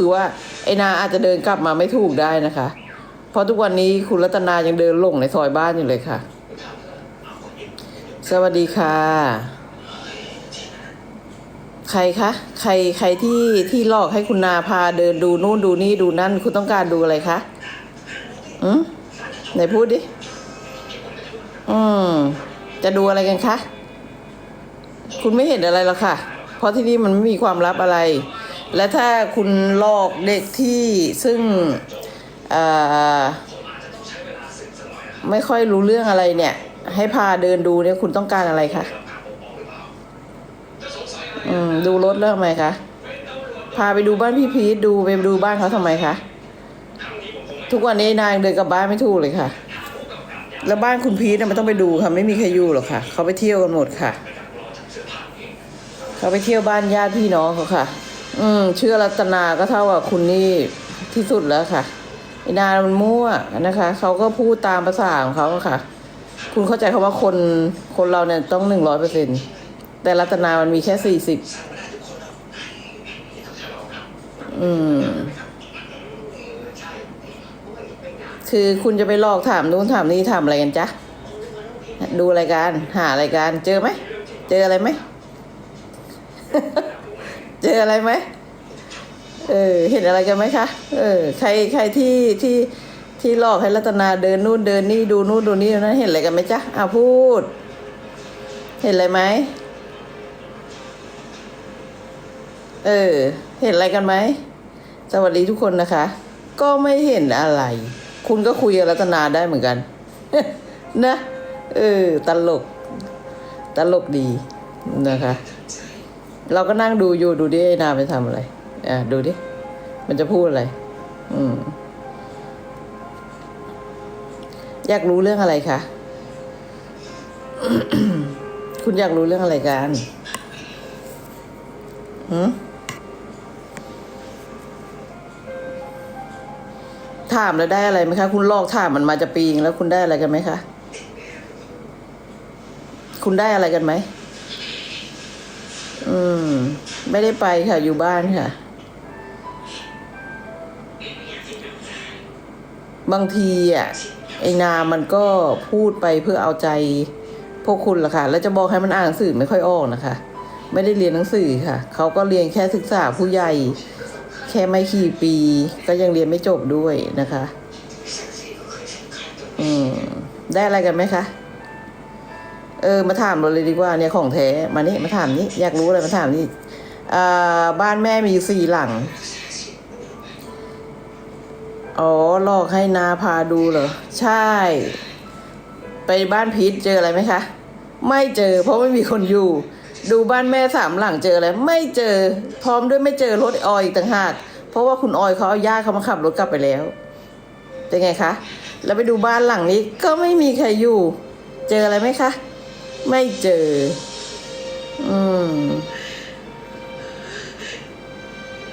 คือว่าไอ้นาอาจจะเดินกลับมาไม่ถูกได้นะคะ เพราะทุกวันนี้คุณรัตนายังเดินหลงในซอยบ้านอยู่เลยค่ะ สวัสดีค่ะ ใครคะ ใครใครที่ที่หลอกให้คุณนาพาเดินดูนู่นดูนี่ดูนั่น คุณต้องการดูอะไรคะอืมไหนพูดดิ อืม จะดูอะไรกันคะ คุณไม่เห็นอะไรหรอกค่ะ เพราะที่นี่มันไม่มีความลับอะไร และถ้าคุณหลอกเด็กที่ซึ่งไม่ค่อยรู้เรื่องอะไรเนี่ย ให้พาเดินดูเนี่ยคุณต้องการอะไรคะอืมดูรถเรื่องไหมคะพาไปดูบ้านพี่พีทดูไปดูบ้านเขาทำไมคะทุกวันนี้นางเดินกลับบ้านไม่ถูกเลยค่ะ แล้วบ้านคุณพีทน่ะมันต้องไปดูค่ะ ไม่มีใครอยู่หรอกค่ะ เขาไปเที่ยวกันหมดค่ะ เขาไปเที่ยวบ้านญาติพี่น้องเขาค่ะ อืมเชื่อรัตนาก็เท่ากับคุณนี่ที่สุดแล้วค่ะอ้นามันมั่วนะคะเขาก็พูดตามภาษาของเขาค่ะ คุณเข้าใจคาว่าคนคนเราเนี่ยต้องหนึ่งร้อยเปอร์เซ็นแต่รัตนามันมีแค่สี่สิบอืม คือคุณจะไปหลอกถามนู้นถามนี้ถามอะไรกันจ๊ะ ดูรายการ หารายการ เจอไหม เจออะไรไหม เจออะไรไหมเออเห็นอะไรกันไหมคะเออใครใครที่ที่ที่หลอกให้รัตนาเดินนู่นเดินนี่ดูนู่นดูนี่นั้นเห็นอะไรกันไหมจ๊ะอะพูด เห็นอะไรไหมเออ เห็นอะไรกันไหมสวัสดีทุกคนนะคะ ก็ไม่เห็นอะไร คุณก็คุยกับรัตนาได้เหมือนกัน นะ เออ ตลก ตลกดีนะคะ เราก็นั่งดูอยู่ดูดิไอ้นาไปทำอะไร อะดูดิ มันจะพูดอะไร อืม อยากรู้เรื่องอะไรคะ คุณอยากรู้เรื่องอะไรกันหืมถามแล้วได้อะไรไหมคะ คุณลอกถามมันมาจะปีงแล้วคุณได้อะไรกันไหมคะ คุณได้อะไรกันไหม อืม ไม่ได้ไปค่ะ อยู่บ้านค่ะ บางทีอะ ไอ้นามันก็พูดไปเพื่อเอาใจพวกคุณล่ะค่ะ แล้วจะบอกให้มันอ่านหนังสือไม่ค่อยออกนะคะ ไม่ได้เรียนหนังสือค่ะ เขาก็เรียนแค่ศึกษาผู้ใหญ่ แค่ไม่กี่ปี ก็ยังเรียนไม่จบด้วยนะคะ อืม ได้อะไรกันไหมคะ เออมาถามเราเลยดีกว่าเนี่ยของแท้มานี่มาถามนี่อยากรู้อะไรมาถามนี่อ่าบ้านแม่มีสี่หลัง อ๋อหลอกให้นาพาดูเหรอ ใช่ ไปบ้านพีทเจออะไรไหมคะ ไม่เจอ เพราะไม่มีคนอยู่ ดูบ้านแม่สามหลังเจออะไรไม่เจอ พร้อมด้วยไม่เจอรถออยต่างหากเพราะว่าคุณออยเขาเอาญาติเขามาขับรถกลับไปแล้วเป็นไงคะ แล้วไปดูบ้านหลังนี้ก็ไม่มีใครอยู่ เจออะไรไหมคะ ไม่เจอ อืม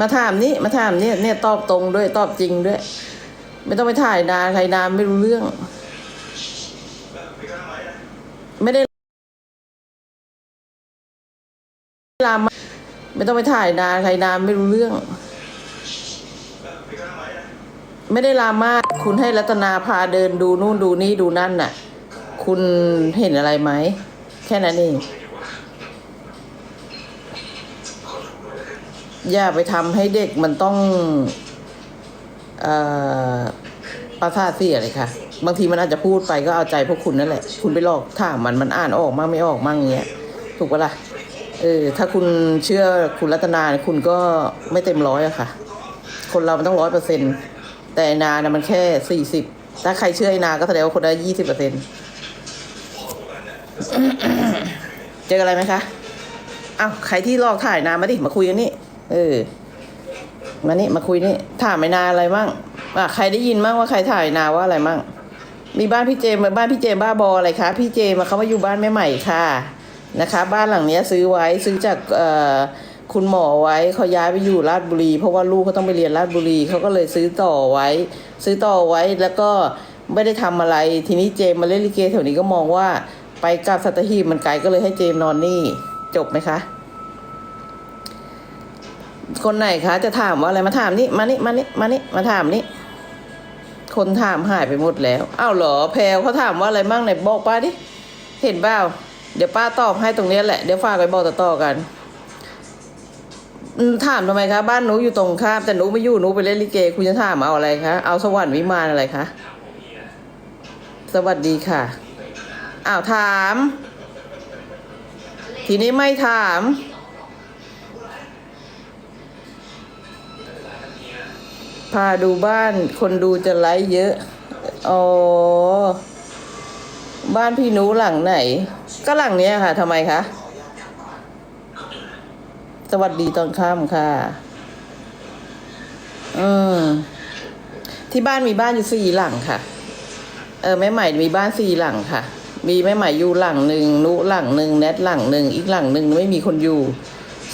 มาถามนี่มาถามนี่เนี่ยตอบตรงด้วยตอบจริงด้วย ไม่ต้องไปถ่ายนาใครนาไม่รู้เรื่อง ไม่ได้ลามาไม่ต้องไปถ่ายนาใครนาไม่รู้เรื่อง ไม่ได้ลามาคุณให้รัตนาพาเดินดูนู่นดูนี่ดูนั่นน่ะ คุณเห็นอะไรไหม แค่นั้นเอง อย่าไปทำให้เด็กมันต้องอประสาทเสียเลยค่ะ บางทีมันอาจจะพูดไปก็เอาใจพวกคุณนั่นแหละ คุณไปหลอกถามมันมันอ่านออกมั่งไม่ออกมั่งเงี้ย ถูกปะล่ะ เออ ถ้าคุณเชื่อคุณรัตนาคุณก็ไม่เต็มร้อยอะค่ะ คนเรามันต้องร้อยเปอร์เซ็นต์แต่นานะมันแค่สี่สิบถ้าใครเชื่อไอ้นาก็แสดงว่าคนได้ยี่สิบเปอร์เซ็นต์ เจออะไรไหมคะอ้าวใครที่ลอกถ่ายนามาดิมาคุยกันนี่เออมานี่มาคุยนี่ถามไอ้นาอะไรมั่งอะใครได้ยินมั่งว่าใครถ่ายนาว่าอะไรมั่งมีบ้านพี่เจมบ้านพี่เจมบ้าบออะไรคะพี่เจมาเขามาอยู่บ้านแม่ใหม่ค่ะนะคะ บ้านหลังนี้ซื้อไว้ซื้อจากเอ่อคุณหมอไว้เขาย้ายไปอยู่ราชบุรี เพราะว่าลูกเขาต้องไปเรียนราชบุรีเขาก็เลยซื้อต่อไว้ ซื้อต่อไว้แล้วก็ไม่ได้ทำอะไร ทีนี้เจมมาเล่นลิเกแถวนี้ก็มองว่า ไปกลับสัตหีบมันไกลก็เลยให้เจมนอนนี่ จบไหมคะ คนไหนคะ จะถามว่าอะไรมาถามนี่มานี่มานี่มานี่มาถามนี่คนถามหายไปหมดแล้วอ้าวเหรอแพลวเขาถามว่าอะไรบ้างไหนบอกป้าดิเห็นเปล่าเดี๋ยวป้าตอบให้ตรงนี้แหละเดี๋ยวฝากไปบอกต่อๆกันถามทำไมคะบ้านหนูอยู่ตรงข้ามแต่หนูไม่อยู่หนูไปเล่นลิเก คุณจะถามเอาอะไรคะเอาสวรรค์วิมานอะไรคะสวัสดีค่ะ อ้าวถาม ทีนี้ไม่ถาม พาดูบ้านคนดูจะไลค์เยอะ อ๋อ บ้านพี่นูหลังไหน ก็หลังเนี้ยค่ะทำไมคะ สวัสดีตอนค่ำค่ะ อืม ที่บ้านมีบ้านอยู่สี่หลังค่ะเออแม่ใหม่มีบ้านสี่หลังค่ะ มีแม่ใหม่อยู่หลังหนึ่งนุหลังหนึ่งแนทหลังหนึ่งอีกหลังหนึ่งไม่มีคนอยู่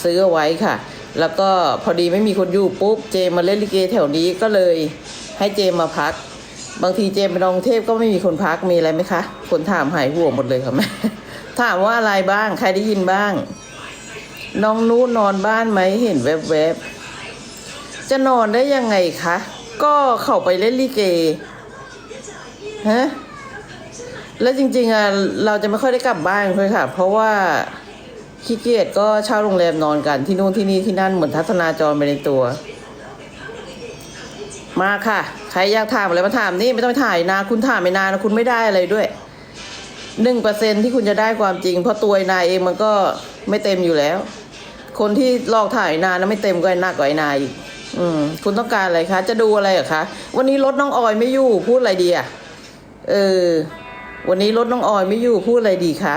ซื้อเอาไว้ค่ะ แล้วก็พอดีไม่มีคนอยู่ปุ๊บเจมมาเล่นลิเกแถวนี้ก็เลยให้เจมมาพัก บางทีเจมไปนองเทพก็ไม่มีคนพักมีอะไรไหมคะ คนถามหายห่วงหมดเลยค่ะแม่ถามว่าอะไรบ้างใครได้ยินบ้าง น้องนู้นอนบ้านไหมเห็นแวบๆจะนอนได้ยังไงคะก็เข้าไปเล่นลิเกฮะ แล้วจริง ๆอะเราจะไม่ค่อยได้กลับบ้านเลยค่ะ เพราะว่าขี้เกียจก็เช่าโรงแรมนอนกันที่นู่นที่นี่ที่นั่นเหมือนทัศนาจรไปในตัว มาค่ะ ใครอยากถามอะไรมาถามนี่ไม่ต้องไปถ่ายนาคุณถามไม่นานนะคุณไม่ได้อะไรด้วยหนึ่งเปอร์เซ็นที่คุณจะได้ความจริง เพราะตัวนายเองมันก็ไม่เต็มอยู่แล้ว คนที่ลอกถ่ายนานนะไม่เต็มก็หนักกว่าไอ้นายอีกอืม คุณต้องการอะไรคะ จะดูอะไรเหรอคะ วันนี้รถน้องออยไม่อยู่พูดอะไรดีอะเออ วันนี้รถน้องออยไม่อยู่พูดอะไรดีคะ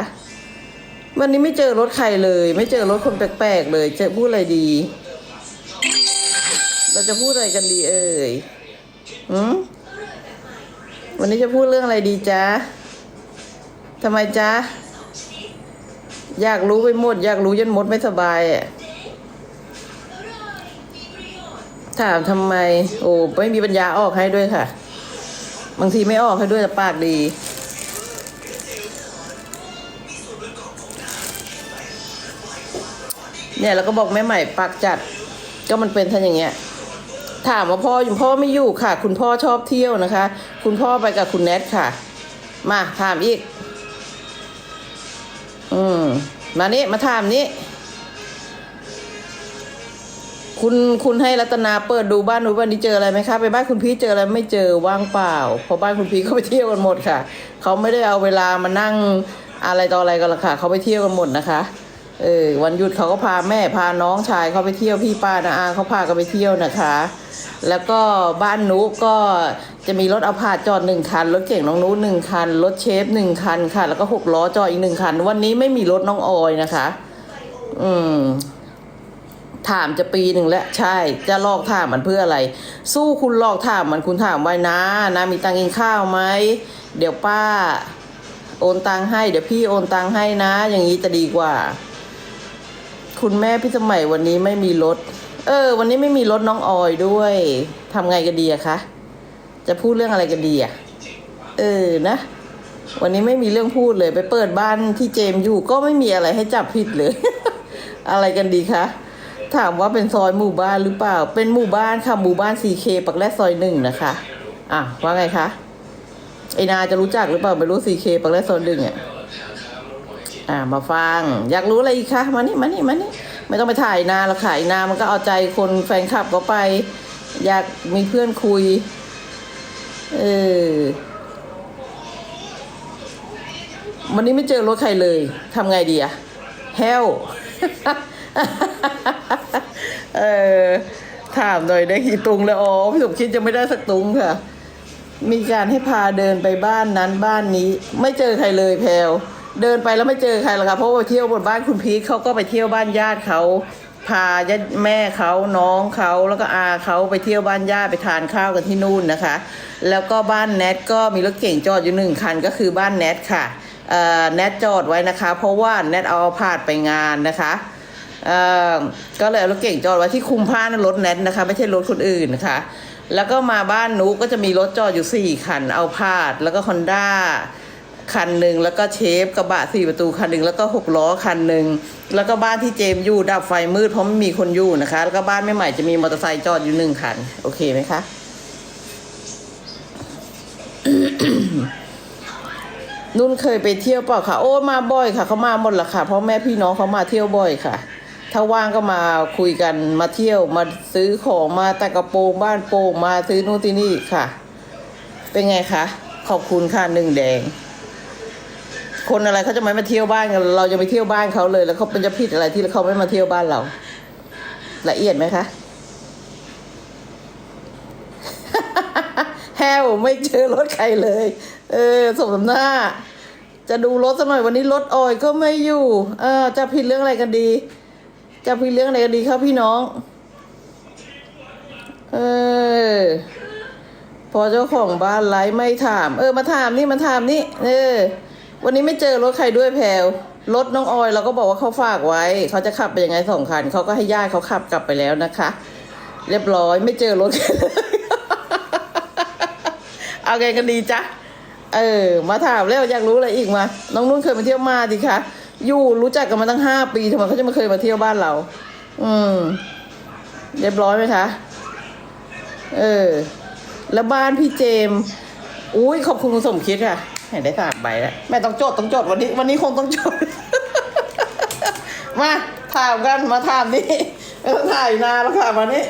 วันนี้ไม่เจอรถใครเลย ไม่เจอรถคนแปลกๆเลย จะพูดอะไรดี เราจะพูดอะไรกันดีเอ่ยหืมวันนี้จะพูดเรื่องอะไรดีจ๊ะทำไมจ๊ะ อยากรู้ไปหมด อยากรู้ยันมดไม่สบายอะถามทำไม โอ้ไม่มีปัญญาออกให้ด้วยค่ะ บางทีไม่ออกให้ด้วยแต่ปากดี เนี่ยแล้วก็บอกแม่ใหม่ปากจัด ก็มันเป็นท่านอย่างเงี้ย ถามว่าพ่ออยู่พ่อไม่อยู่ค่ะ คุณพ่อชอบเที่ยวนะคะ คุณพ่อไปกับคุณแนทค่ะ มาถามอีก อืมมานี่มาถามนี่คุณคุณให้รัตนาเปิดดูบ้านหนูวันนี้เจออะไรไหมคะไปบ้านคุณพี่เจออะไรไม่เจอว่างเปล่าเพราะบ้านคุณพี่เขาไปเที่ยวกันหมดค่ะ เขาไม่ได้เอาเวลามานั่งอะไรต่ออะไรกันหรอกค่ะ เขาไปเที่ยวกันหมดนะคะ เออวันหยุดเขาก็พาแม่พาน้องชายเขาไปเที่ยวพี่ป้านาอาเขาพากันไปเที่ยวนะคะ แล้วก็บ้านนุก็จะมีรถเอาผาจอดหนึ่งคัน รถเก่งน้องนุหนึ่งคัน รถเชฟหนึ่งคันค่ะ แล้วก็หกล้อจอดอีกหนึ่งคัน วันนี้ไม่มีรถน้องออยนะคะ อืมถามจะปีหนึ่งแล้วใช่ จะลอกถามมันเพื่ออะไร สู้คุณลอกถามมันคุณถามไว้นะนะมีตังกินข้าวไหมเดี๋ยวป้า โอนตังให้ เดี๋ยวพี่โอนตังให้นะ อย่างนี้จะดีกว่า คุณแม่พี่สมัยวันนี้ไม่มีรถ เออ วันนี้ไม่มีรถน้องออยด้วยทำไงกันดีอะคะ จะพูดเรื่องอะไรกันดีอะเออนะ วันนี้ไม่มีเรื่องพูดเลย ไปเปิดบ้านที่เจมอยู่ก็ไม่มีอะไรให้จับผิดเลย อะไรกันดีคะ ถามว่าเป็นซอยหมู่บ้านหรือเปล่า เป็นหมู่บ้านค่ะหมู่บ้านสีเคปักแรกซอยหนึ่งนะคะ อะว่าไงคะไอนาจะรู้จักหรือเปล่าไม่รู้สีเคปักแรกซอยหนึ่งอะ อ่ามาฟัง อยากรู้อะไรอีกคะมานี่มานี่มานี่ไม่ต้องไปถ่ายนาหรอกค่ะอ้นามันก็เอาใจคนแฟนคลับก็ไป อยากมีเพื่อนคุย เออวันนี้ไม่เจอรถใครเลยทำไงดีอะเฮลเออถามหน่อยได้กี่ตุงแล้วอ๋อพี่สมคิดยังไม่ได้สักตุงค่ะ มีการให้พาเดินไปบ้านนั้นบ้านนี้ ไม่เจอใครเลยแพลว เดินไปแล้วไม่เจอใครหรอกค่ะเพราะว่าไปเที่ยวบนบ้านคุณพีทเขาก็ไปเที่ยวบ้านญาติเขาพาญาติแม่เขาน้องเขาแล้วก็อาเขาไปเที่ยวบ้านญาติไปทานข้าวกันที่นู่นนะคะ แล้วก็บ้านแนทก็มีรถเก่งจอดอยู่หนึ่งคันก็คือบ้านแนทค่ะแนทจอดไว้นะคะ เพราะว่าแนทเอาผาดไปงานนะคะก็เลยเอารถเก่งจอดไว้ที่คุมผ้านรถแนทนะคะ ไม่ใช่รถคนอื่นนะคะ แล้วก็มาบ้านนูก็จะมีรถจอดอยู่สี่คันเอาพาดแล้วก็ฮอนด้า คันหนึ่งแล้วก็เชฟกระบะสี่ประตูคันหนึ่งแล้วก็หกล้อคันหนึ่งแล้วก็บ้านที่เจมอยู่ดับไฟมืดเพราะไม่มีคนอยู่นะคะ แล้วก็บ้านแม่ใหม่จะมีมอเตอร์ไซค์จอดอยู่หนึ่งคัน โอเคไหมคะนุ่นเคยไปเที่ยวเปล่าคะโอ้มาบ่อยค่ะเขามาหมดละค่ะเพราะแม่พี่น้องเขามาเที่ยวบ่อยค่ะ ถ้าว่างก็มาคุยกันมาเที่ยวมาซื้อของมาตะกระโปรงบ้านโป่งมาซื้อนู่นที่นี่ค่ะ เป็นไงคะขอบคุณค่ะหนึ่งแดง คนอะไรเขาจะไม่มาเที่ยวบ้านกันเราจะไปเที่ยวบ้านเขาเลย แล้วเขาเป็นจะผิดอะไรที่เขาไม่มาเที่ยวบ้านเรา ละเอียดไหมคะแฮวไม่เจอรถใครเลย เออสมน้ำหน้า จะดูรถสักหน่อยวันนี้รถออยก็ไม่อยู่ เออจะผิดเรื่องอะไรกันดี จะผิดเรื่องอะไรกันดีครับพี่น้อง เออพอเจ้าของบ้านไลฟ์ไม่ถาม เออมาถามนี่มาถามนี่ เออ วันนี้ไม่เจอรถใครด้วยแพลวรถน้องออยเราก็บอกว่าเขาฝากไว้ เขาจะขับไปยังไงสองคันเขาก็ให้ญาติเขาขับกลับไปแล้วนะคะ เรียบร้อยไม่เจอรถใครเลยเอาไงกันดีจ๊ะเออ มาถามแล้วอยากรู้อะไรอีกมา น้องนุ่นเคยมาเที่ยวมาดิคะอยู่รู้จักกันมาตั้งห้าปีทำไมเขาจะม่เคยมาเที่ยวบ้านเรา อืม เรียบร้อยไหมคะ เออ แล้วบ้านพี่เจมอุ้ยขอบคุณคุณสมคิดค่ะ ห็นได้สามใบแล้วแม่ต้องจดต้องจดวันนี้ วันนี้คงต้องจดมาถามกันมาถามนี่ไม่ต้องถ่ายนานแล้วค่ะวันนี้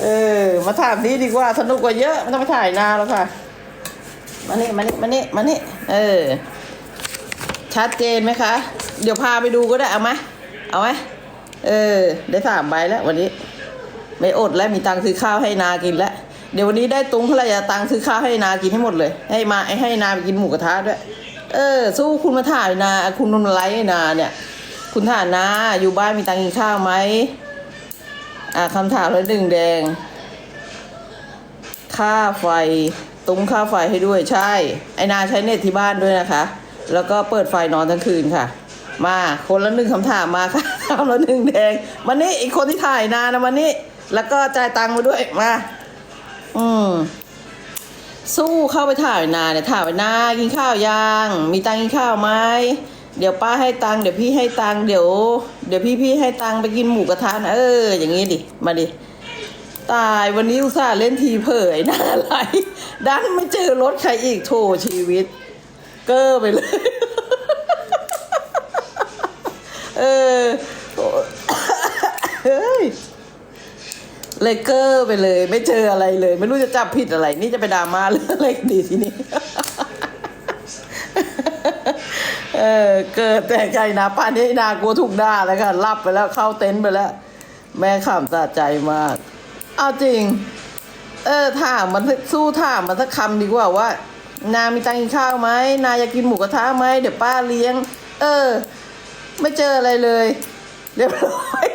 เออ มาถามนี้ดีกว่าสนุกกว่าเยอะไม่ต้องไปถ่ายนานแล้วค่ะมานี่มานี่มานี่มานี่เออ ชัดเจนไหมคะ เดี๋ยวพาไปดูก็ได้เอาไหมเอาไหมเออ ได้สามใบแล้ววันนี้ ไม่อดแล้วมีตังค์ซื้อข้าวให้นากินแล้ว เดี๋ยววันนี้ได้ตุ้งภรรยาตังค์ซื้อข้าวให้นากินให้หมดเลย ให้มาให้นาไปกินหมูกระทะด้วย เออ สู้คุณมาถ่ายนา คุณนนไลท์นาเนี่ย คุณถ่ายนาอยู่บ้านมีตังค์กินข้าวไหมอ่าคำถามละหนึ่งแดง ค่าไฟตุงค่าไฟให้ด้วยใช่ ไอนาใช้เน็ตที่บ้านด้วยนะคะ แล้วก็เปิดไฟนอนทั้งคืนค่ะ มาคนละหนึ่งคำถามมาค่ะถามละหนึ่งแดงมานี่อีกคนที่ถ่ายนานะมานี่แล้วก็จ่ายตังค์มาด้วยมา อืมสู้เข้าไปถ่ายนาเนี่ยถ่ายนากินข้าวยังมีตังกินข้าวไหมเดี๋ยวป้าให้ตังเดี๋ยวพี่ให้ตังเดี๋ยว เดี๋ยวพี่พี่ให้ตังไปกินหมูกระทะนะเออ อย่างงี้ดิมาดิตายวันนี้อุตส่าห์เล่นทีเผยหน้าไหลดันไม่เจอรถใครอีกโถชีวิต เกอไปเลย เออเฮ้ย เลยเกอร์ไปเลย ไม่เจออะไรเลย ไม่รู้จะจับผิดอะไร นี่จะไปดราม่าเรื่องอะไรดีทีนี้ เออเกิดแต่ใจนะป้านี้นากลัวถูกด่าแล้วค่ะรับไปแล้วเข้าเต็นท์ไปแล้ว แม่ขำสะใจมากเอาจริง เออถามมันสู้ถามมันสักคำดีกว่าว่า นามีตังค์กินข้าวไหมนาอยากกินหมูกระทะไหมเดี๋ยวป้าเลี้ยง เออ ไม่เจออะไรเลยเรียบร้อย